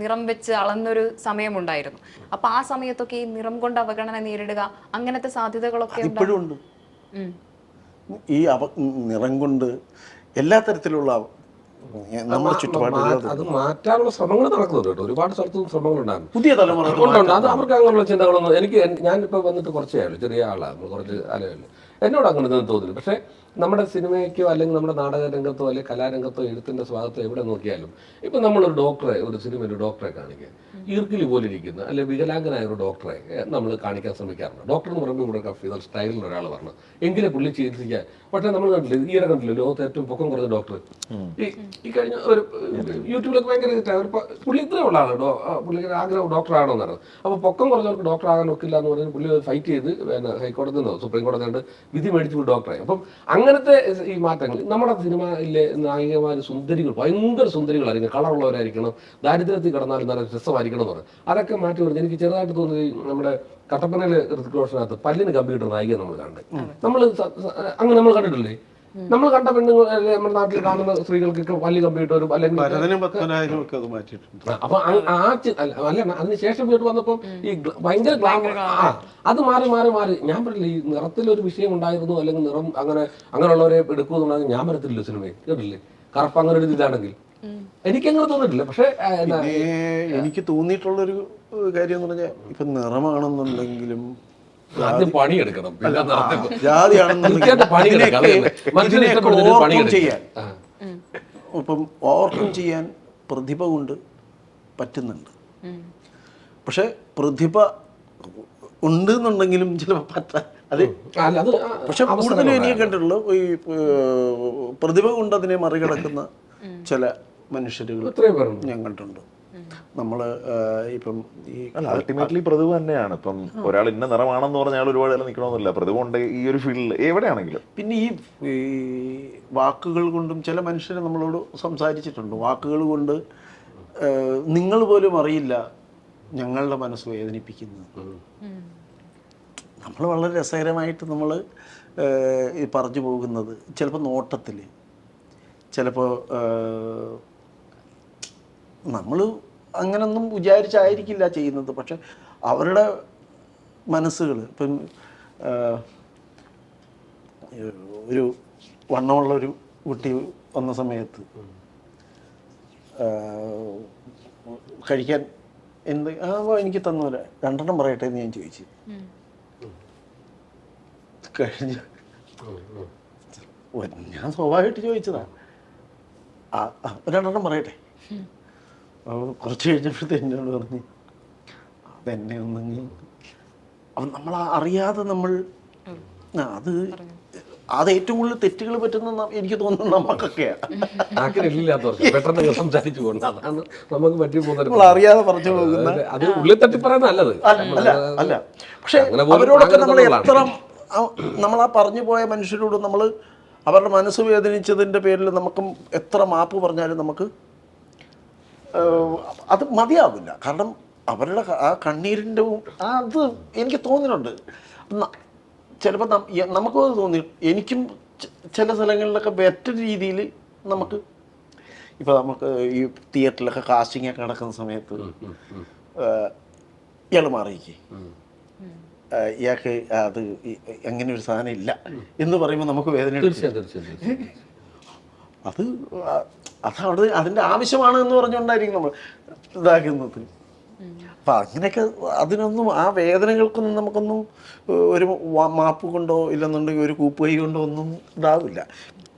നിറം വെച്ച് അളന്നൊരു സമയമുണ്ടായിരുന്നു. അപ്പൊ ആ സമയത്തൊക്കെ ഈ നിറം കൊണ്ട് അവഗണന നേരിടുക അങ്ങനത്തെ സാധ്യതകളൊക്കെ ഇപ്പോഴും ഉണ്ട്. ഈ അവ നിറം കൊണ്ട് എല്ലാ തരത്തിലുള്ള നമ്മുടെ ചുറ്റുപാട് അത് മാറ്റാനുള്ള ശ്രമങ്ങൾ നടക്കുന്നുണ്ട് കേട്ടോ. ഒരുപാട് സ്ഥലത്തും ശ്രമങ്ങൾ ഉണ്ടാകും പുതിയ തലമുറ. അത് അവർക്ക് അങ്ങനെയുള്ള ചിന്തകളൊന്നും എനിക്ക് എൻ- ഞാനിപ്പോ വന്നിട്ട് കുറച്ചേ ആയുള്ളൂ ചെറിയ ആളാണ് കുറച്ച് ആലയല്ലേ എന്നോട് അങ്ങനെ ഒന്നും തോന്നില്ല. പക്ഷേ നമ്മുടെ സിനിമയ്ക്കോ അല്ലെങ്കിൽ നമ്മുടെ നാടക രംഗത്തോ അല്ലെങ്കിൽ കലാരംഗത്തോ എഴുത്തിന്റെ സ്വാഗത്തോ എവിടെ നോക്കിയാലും ഇപ്പൊ നമ്മളൊരു ഡോക്ടറെ ഒരു സിനിമയിൽ ഒരു ഡോക്ടറെ കാണിക്കുക ഈർക്കിലി പോലെ ഇരിക്കുന്ന അല്ലെങ്കിൽ വികലാംഗനായ ഒരു ഡോക്ടറെ നമ്മൾ കാണിക്കാൻ ശ്രമിക്കാറുണ്ട്. ഡോക്ടർ എന്ന് പറയുമ്പോൾ ഇവിടെ കഫീതൽ സ്റ്റൈലിൽ ഒരാൾ പറഞ്ഞു എങ്കിലേ പുള്ളി ചികിത്സിക്കാൻ. പക്ഷേ നമ്മൾ കണ്ടില്ല ഈയിടെ കണ്ടില്ല ലോകത്ത് ഏറ്റവും പൊക്കം കുറഞ്ഞ ഡോക്ടർ ഈ കഴിഞ്ഞ ഒരു യൂട്യൂബിലൊക്കെ ഭയങ്കര ഒരു പുള്ളി ഇത്രേ ഉള്ള ആൾ ഡോ പുള്ളിക്ക് ആഗ്രഹം ഡോക്ടർ ആണോ എന്നാണ് അപ്പോൾ പൊക്കം കുറഞ്ഞവർക്ക് ഡോക്ടർ ആകാൻ ഒക്കില്ല എന്ന് പറഞ്ഞ് പുള്ളി ഫൈറ്റ് ചെയ്ത് പിന്നെ ഹൈക്കോടതി നിന്നോ സുപ്രീം കോടതി കണ്ട് വിധി മേടിച്ചു ഡോക്ടറായി. അപ്പം അങ്ങനത്തെ ഈ മാറ്റങ്ങൾ നമ്മുടെ സിനിമയിലെ നായികമാർ സുന്ദരികൾ ഭയങ്കര സുന്ദരികളായിരിക്കും കളറുള്ളവരായിരിക്കണം ദാരിദ്ര്യത്തിൽ കിടന്നാലും നല്ല രസമായിരിക്കണം എന്ന് പറഞ്ഞു. അതൊക്കെ മാറ്റി പറഞ്ഞു എനിക്ക് ചെറുതായിട്ട് തോന്നി നമ്മുടെ കട്ടപ്പനയിലെ ഋതിക് റോഷനകത്ത് പല്ലിന് കമ്പ്യൂട്ടർ നായിക നമ്മൾ കണ്ടത് നമ്മൾ അങ്ങനെ നമ്മൾ കണ്ടിട്ടില്ലേ? നമ്മൾ കണ്ട പെണ്ണുങ്ങൾ നമ്മുടെ നാട്ടിൽ കാണുന്ന സ്ത്രീകൾക്കൊക്കെ വലിയ കമ്പ്യൂട്ടറും അല്ലെങ്കിൽ അപ്പൊ ആ അല്ല അതിനുശേഷം അതിന് ശേഷം വീട്ട് വന്നപ്പോ ഈ ഭയങ്കര അത് മാറി മാറി മാറി. ഞാൻ പറയില്ല ഈ നിറത്തിലൊരു വിഷയം ഉണ്ടായിരുന്നു അല്ലെങ്കിൽ നിറം അങ്ങനെ അങ്ങനെയുള്ളവരെ എടുക്കുമെന്നുണ്ടെങ്കിൽ ഞാൻ വരത്തില്ല സിനിമയിൽ. കേട്ടില്ലേ? കറുപ്പ് അങ്ങനെ ഒരു ഇതാണെങ്കിൽ. എനിക്കങ്ങനെ തോന്നിട്ടില്ല പക്ഷേ എനിക്ക് എന്നാ, ഒരു എനിക്ക് തോന്നിയിട്ടുള്ളൊരു കാര്യം എന്ന് പറഞ്ഞാൽ ഇപ്പൊ നിറമാണെന്നുണ്ടെങ്കിലും ആദ്യം പണിയെടുക്കണം. ചെയ്യാൻ. ഇപ്പം ഓവർകം ചെയ്യാൻ പ്രതിഭ കൊണ്ട് പറ്റുന്നുണ്ട്. പക്ഷെ പ്രതിഭ ഉണ്ട് എന്നുണ്ടെങ്കിലും ചിലപ്പോൾ പറ്റാ അത് അല്ല അത് ആ- പക്ഷെ കൂടുതലും എനിക്ക് കണ്ടിട്ടുള്ളൂ ഈ പ്രതിഭ കൊണ്ട് അതിനെ മറികടക്കുന്ന ചില മനുഷ്യരുകൾ ഞാൻ കണ്ടിട്ടുണ്ട്. നമ്മൾ ഇപ്പം ഈ അൾട്ടിമേറ്റ്ലി പ്രതിഭ തന്നെയാണ്. ഇപ്പം ഒരാൾ ഇന്ന നിറമാണെന്ന് പറഞ്ഞാൽ ഒരുപാട് കാലം നിൽക്കണമെന്നില്ല പ്രതിഭ ഉണ്ട് ഈ ഒരു ഫീൽഡിൽ എവിടെയാണെങ്കിലും. പിന്നെ ഈ വാക്കുകൾ കൊണ്ടും ചില മനുഷ്യരെ നമ്മളോട് സംസാരിച്ചിട്ടുണ്ട്. വാക്കുകൾ കൊണ്ട് നിങ്ങൾ പോലും അറിയില്ല ഞങ്ങളുടെ മനസ്സ് വേദനിപ്പിക്കുന്നത്. നമ്മൾ വളരെ രസകരമായിട്ട് നമ്മൾ പറഞ്ഞു പോകുന്നത് ചിലപ്പോൾ നോട്ടത്തിൽ ചിലപ്പോൾ നമ്മൾ അങ്ങനൊന്നും വിചാരിച്ചായിരിക്കില്ല ചെയ്യുന്നത്. പക്ഷെ അവരുടെ മനസ്സുകൾ ഇപ്പം ഒരു വണ്ണമുള്ള ഒരു കുട്ടി വന്ന സമയത്ത് കഴിക്കാൻ എന്ത് ആ എനിക്ക് തന്നൂല രണ്ടെണ്ണം പറയട്ടെ എന്ന് ഞാൻ ചോദിച്ചു. കഴിഞ്ഞ ഓ, ഞാൻ സ്വാഭാവികമായിട്ട് ചോദിച്ചതാ. രണ്ടെണ്ണം പറയട്ടെ. അപ്പോൾ കുറച്ച് കഴിഞ്ഞപ്പോഴത്തെ എന്നോട് പറഞ്ഞു അതെന്നെ ഒന്നെങ്കിൽ അവൻ നമ്മൾ അറിയാതെ നമ്മൾ അത് അത് ഏറ്റവും കൂടുതൽ തെറ്റുകൾ പറ്റുന്ന എനിക്ക് തോന്നുന്നു നമുക്കൊക്കെയാണ് പെട്ടെന്ന് സംസാരിച്ചു പോകുന്നത് അതാണ് നമുക്ക് പറ്റി നമ്മൾ പോകുന്നത് അറിയാതെ പറഞ്ഞു പോകുന്ന അത് ഉള്ളിൽ തട്ടി പറയുന്നത് നല്ലത്. അല്ല അല്ല പക്ഷെ അവരോടൊക്കെ നമ്മൾ എത്ര നമ്മൾ ആ പറഞ്ഞു പോയ മനുഷ്യരോട് നമ്മൾ അവരുടെ മനസ്സ് വേദനിച്ചതിന്റെ പേരിൽ നമുക്കും എത്ര മാപ്പ് പറഞ്ഞാലും നമുക്ക് അത് മതിയാവില്ല. കാരണം അവരുടെ ആ കണ്ണീരിന്റെ അത് എനിക്ക് തോന്നുന്നുണ്ട്. ചിലപ്പോൾ നമുക്കും അത് തോന്നി. എനിക്കും ചില സ്ഥലങ്ങളിലൊക്കെ ബെറ്റർ രീതിയിൽ നമുക്ക് ഇപ്പോൾ നമുക്ക് ഈ തിയേറ്ററിലൊക്കെ കാസ്റ്റിംഗ് ഒക്കെ നടക്കുന്ന സമയത്ത് ഇയാൾ മാറിയിക്കേ ഇയാൾക്ക് അത് അങ്ങനെ ഒരു സാധനം ഇല്ല എന്ന് പറയുമ്പോൾ നമുക്ക് വേദന തീർച്ചയായും തീർച്ചയായും. അത് അത് അവിടെ അതിന്റെ ആവശ്യമാണ് എന്ന് പറഞ്ഞുകൊണ്ടായിരിക്കും നമ്മൾ ഇതാക്കുന്നത്. അപ്പം അങ്ങനെയൊക്കെ അതിനൊന്നും ആ വേദനകൾക്കൊന്നും നമുക്കൊന്നും ഒരു മാപ്പ് കൊണ്ടോ ഇല്ലെന്നുണ്ടെങ്കിൽ ഒരു കൂപ്പ് കൈ കൊണ്ടോ ഒന്നും ഇതാവില്ല.